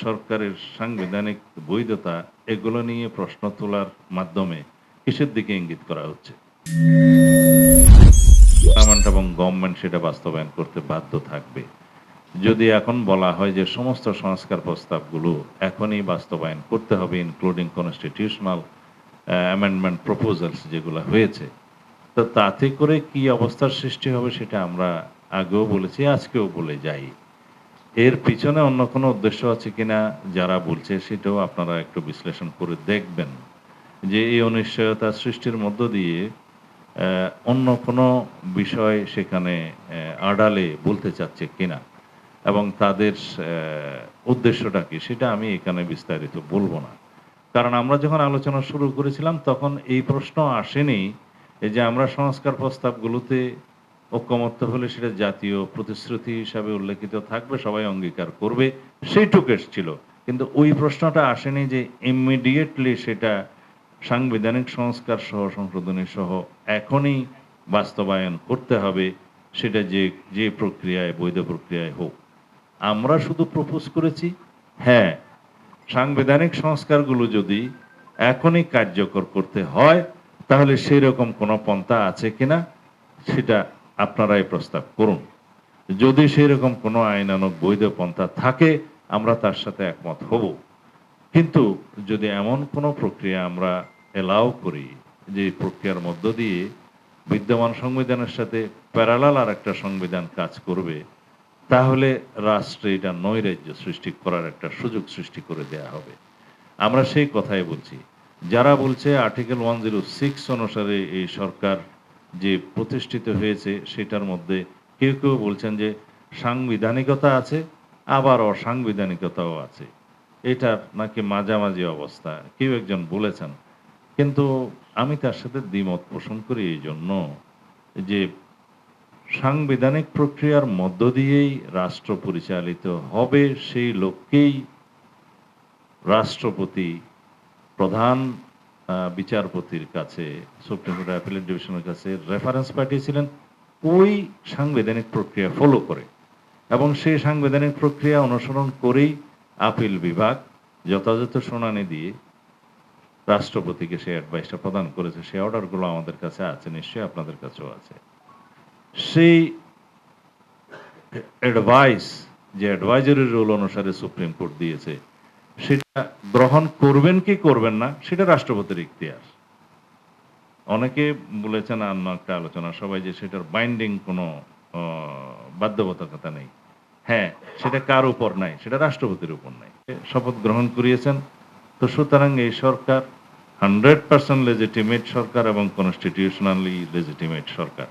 সরকারের সাংবিধানিক বৈধতা এগুলো নিয়ে প্রশ্ন তোলার মাধ্যমে কিসের দিকে ইঙ্গিত করা হচ্ছে? পার্লামেন্ট এবং গভর্নমেন্ট সেটা বাস্তবায়ন করতে বাধ্য থাকবে। যদি এখন বলা হয় যে সমস্ত সংস্কার প্রস্তাবগুলো এখনই বাস্তবায়ন করতে হবে ইনক্লুডিং কনস্টিটিউশনাল অ্যামেন্ডমেন্ট প্রপোজালস যেগুলো হয়েছে, তো তাতে করে কি অবস্থার সৃষ্টি হবে সেটা আমরা আগেও বলেছি, আজকেও বলে যাই। এর পিছনে অন্য কোনো উদ্দেশ্য আছে কিনা যারা বলছে সেটাও আপনারা একটু বিশ্লেষণ করে দেখবেন যে এই অনিশ্চয়তা সৃষ্টির মধ্য দিয়ে অন্য কোনো বিষয় সেখানে আড়ালে বলতে চাচ্ছে কিনা এবং তাদের উদ্দেশ্যটা কি সেটা আমি এখানে বিস্তারিত বলব না। কারণ আমরা যখন আলোচনা শুরু করেছিলাম তখন এই প্রশ্ন আসেনি যে আমরা সংস্কার প্রস্তাবগুলোতে ঐক্যমত্য হলে সেটা জাতীয় প্রতিশ্রুতি হিসাবে উল্লেখিত থাকবে, সবাই অঙ্গীকার করবে, সেইটুকু এসেছিল। কিন্তু ওই প্রশ্নটা আসেনি যে ইমিডিয়েটলি সেটা সাংবিধানিক সংস্কার সহ, সংশোধনী সহ এখনই বাস্তবায়ন করতে হবে, সেটা যে যে প্রক্রিয়ায়, বৈধ প্রক্রিয়ায় হোক। আমরা শুধু প্রপোজ করেছি? হ্যাঁ সাংবিধানিক সংস্কারগুলো যদি এখনই কার্যকর করতে হয়, তাহলে সেই রকম কোনো পন্থা আছে কিনা, সেটা আপনারাই প্রস্তাব করুন। যদি সেই রকম কোনো আইনানক বৈধ পন্থা থাকে, আমরা তার সাথে একমত হব। কিন্তু যদি এমন কোনো প্রক্রিয়া আমরা এলাও করি, যে প্রক্রিয়ার মধ্য দিয়ে বিদ্যমান সংবিধানের সাথে প্যারালাল আর একটা সংবিধান কাজ করবে, তাহলে রাষ্ট্রে এটা নৈরাজ্য সৃষ্টি করার একটা সুযোগ সৃষ্টি করে দেয়া হবে। আমরা সেই কথাই বলছি। যারা বলছে আর্টিকেল ওয়ান জিরো সিক্স অনুসারে এই সরকার যে প্রতিষ্ঠিত হয়েছে, সেটার মধ্যে কেউ কেউ বলছেন যে সাংবিধানিকতা আছে, আবার অসাংবিধানিকতাও আছে। এটার নাকি মাঝামাঝি অবস্থা, কেউ একজন বলেছেন। কিন্তু আমি তার সাথে দ্বিমত পোষণ করি এই জন্য যে সাংবিধানিক প্রক্রিয়ার মধ্য দিয়েই রাষ্ট্র পরিচালিত হবে সেই লোককেই রাষ্ট্রপতি প্রধান বিচারপতির কাছে সুপ্রিম কোর্ট অ্যাপিলেট ডিভিশনের কাছে রেফারেন্স পাঠিয়েছিলেন। ওই সাংবিধানিক প্রক্রিয়া ফলো করে। এবং সেই সাংবিধানিক প্রক্রিয়া অনুসরণ করেই আপিল বিভাগ যথাযথ শুনানি দিয়ে রাষ্ট্রপতিকে সেই অ্যাডভাইসটা প্রদান করেছে। সেই অর্ডারগুলো আমাদের কাছে আছে, নিশ্চয়ই আপনাদের কাছেও আছে। সেই অ্যাডভাইস যে অ্যাডভাইজারি রুল অনুসারে সুপ্রিম কোর্ট দিয়েছে সেটা গ্রহণ করবেন কি করবেন না, সেটা রাষ্ট্রপতির ইখতিয়ার। অনেকে বলেছেন অন্য একটা আলোচনা, সবাই যে সেটার বাইন্ডিং কোনো বাধ্যবাধকতা নেই। হ্যাঁ সেটা কার উপর নাই? সেটা রাষ্ট্রপতির উপর নাই। শপথ গ্রহণ করিয়েছেন। তো সুতরাং এই সরকার হান্ড্রেড পার্সেন্ট লেজিটিমেট সরকার এবং কনস্টিটিউশনালি লেজিটিমেট সরকার।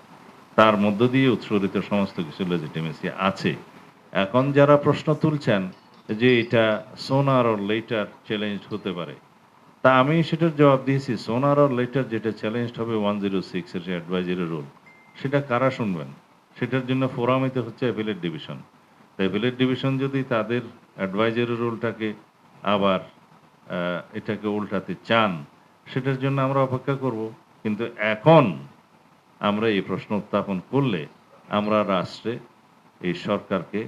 তার মধ্য দিয়ে উৎসরিত সমস্ত কিছু লেজিটিমেসি আছে। এখন যারা প্রশ্ন তুলছেন যে এটা সোনার ওর লেটার চ্যালেঞ্জ হতে পারে। তা আমি সেটার জবাব দিয়েছি, সোনার ওর লেটার যেটা চ্যালেঞ্জ হবে ওয়ান জিরো সিক্স এর অ্যাডভাইজারি রুল সেটা কারা শুনবেন? সেটার জন্য ফোরামিতে হচ্ছে অ্যাপিলেট ডিভিশন অ্যাপিলেট ডিভিশন যদি তাদের অ্যাডভাইজারি রুলটাকে আবার এটাকে উল্টাতে চান, সেটার জন্য আমরা অপেক্ষা করব। কিন্তু এখন আমরা এই প্রশ্ন উত্থাপন করলে আমরা রাষ্ট্রে এই সরকারকে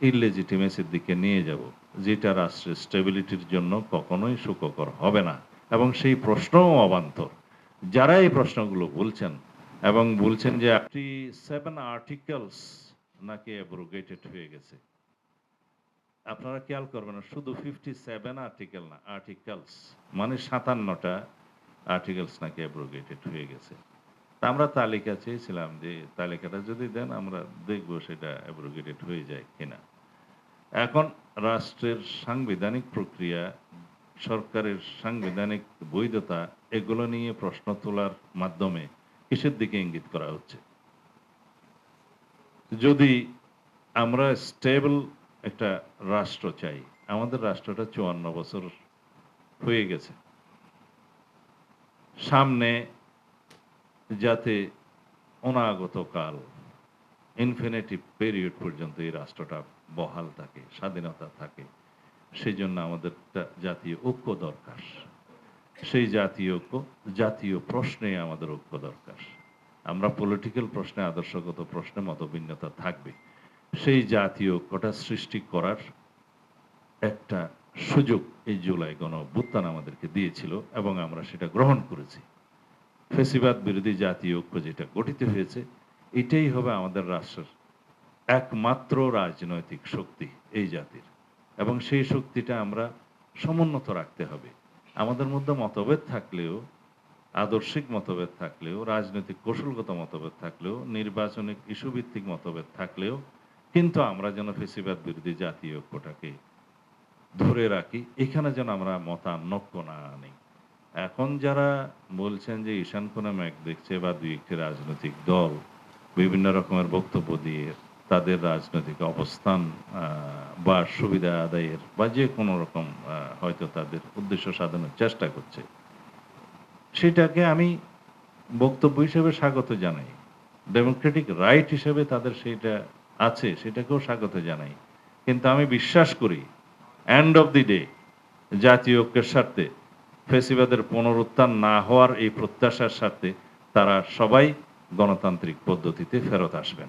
ইললেজিটিমেসির দিকে নিয়ে যাব, যেটা রাষ্ট্রের স্টেবিলিটির জন্য কখনোই সুখকর হবে না। এবং সেই প্রশ্নও অবান্তর। যারা এই প্রশ্নগুলো বলছেন এবং বলছেন যে আপনি সেভেন আর্টিকেলস নাকি অ্যাব্রোগেটেড হয়ে গেছে, আপনারা খেয়াল করবেন শুধু ফিফটি সেভেন আর্টিকেল না আর্টিকেলস মানে সাতান্নটা আর্টিকেলস নাকি অ্যাব্রোগেটেড হয়ে গেছে। তা আমরা তালিকা চেয়েছিলাম যে তালিকাটা যদি দেন আমরা দেখব সেটা অ্যাব্রোগেটেড হয়ে যায় কিনা। এখন রাষ্ট্রের সাংবিধানিক প্রক্রিয়া, সরকারের সাংবিধানিক বৈধতা, এগুলো নিয়ে প্রশ্ন তোলার মাধ্যমে কিসের দিকে ইঙ্গিত করা হচ্ছে? যদি আমরা স্টেবল একটা রাষ্ট্র চাই, আমাদের রাষ্ট্রটা চুয়ান্ন বছর হয়ে গেছে। সামনে যাতে অনাগত কাল ইনফিনিটিভ পিরিয়ড পর্যন্ত এই রাষ্ট্রটা বহাল থাকে, স্বাধীনতা থাকে। সেই জন্য আমাদের জাতীয় ঐক্য দরকার। সেই জাতীয় ঐক্য, জাতীয় প্রশ্নে আমাদের ঐক্য দরকার। আমরা পলিটিক্যাল প্রশ্নে, আদর্শগত প্রশ্নে মতভিন্নতা থাকবে। সেই জাতীয় ঐক্যটা সৃষ্টি করার একটা সুযোগ এই জুলাই গণ অভ্যুত্থান আমাদেরকে দিয়েছিল এবং আমরা সেটা গ্রহণ করেছি। ফেসিবাদ বিরোধী জাতীয় ঐক্য যেটা গঠিত হয়েছে, এটাই হবে আমাদের রাষ্ট্রের একমাত্র রাজনৈতিক শক্তি এই জাতির। এবং সেই শক্তিটা আমরা সমুন্নত রাখতে হবে। আমাদের মধ্যে মতভেদ থাকলেও, আদর্শিক মতভেদ থাকলেও, রাজনৈতিক কৌশলগত মতভেদ থাকলেও, নির্বাচনিক ইস্যুভিত্তিক মতভেদ থাকলেও, কিন্তু আমরা যেন ফেসিবাদ বিরোধী জাতীয় ঐক্যটাকে ধরে রাখি, এখানে যেন আমরা মতানৈক্য না আনি। এখন যারা বলছেন যে ঈশান কোনা ম্যাক দেখছে বা দুই একটি রাজনৈতিক দল বিভিন্ন রকমের বক্তব্য দিয়ে তাদের রাজনৈতিক অবস্থান বা সুবিধা আদায়ের বা যে কোনো রকম হয়তো তাদের উদ্দেশ্য সাধনের চেষ্টা করছে, সেটাকে আমি বক্তব্য হিসেবে স্বাগত জানাই। ডেমোক্রেটিক রাইট হিসেবে তাদের সেটা আছে, সেটাকেও স্বাগত জানাই। কিন্তু আমি বিশ্বাস করি এন্ড অফ দি ডে জাতীয় ঐক্যের স্বার্থে ফেসিবাদের পুনরুত্থান না হওয়ার এই প্রত্যাশার সাথে তারা সবাই গণতান্ত্রিক পদ্ধতিতে ফেরত আসবেন।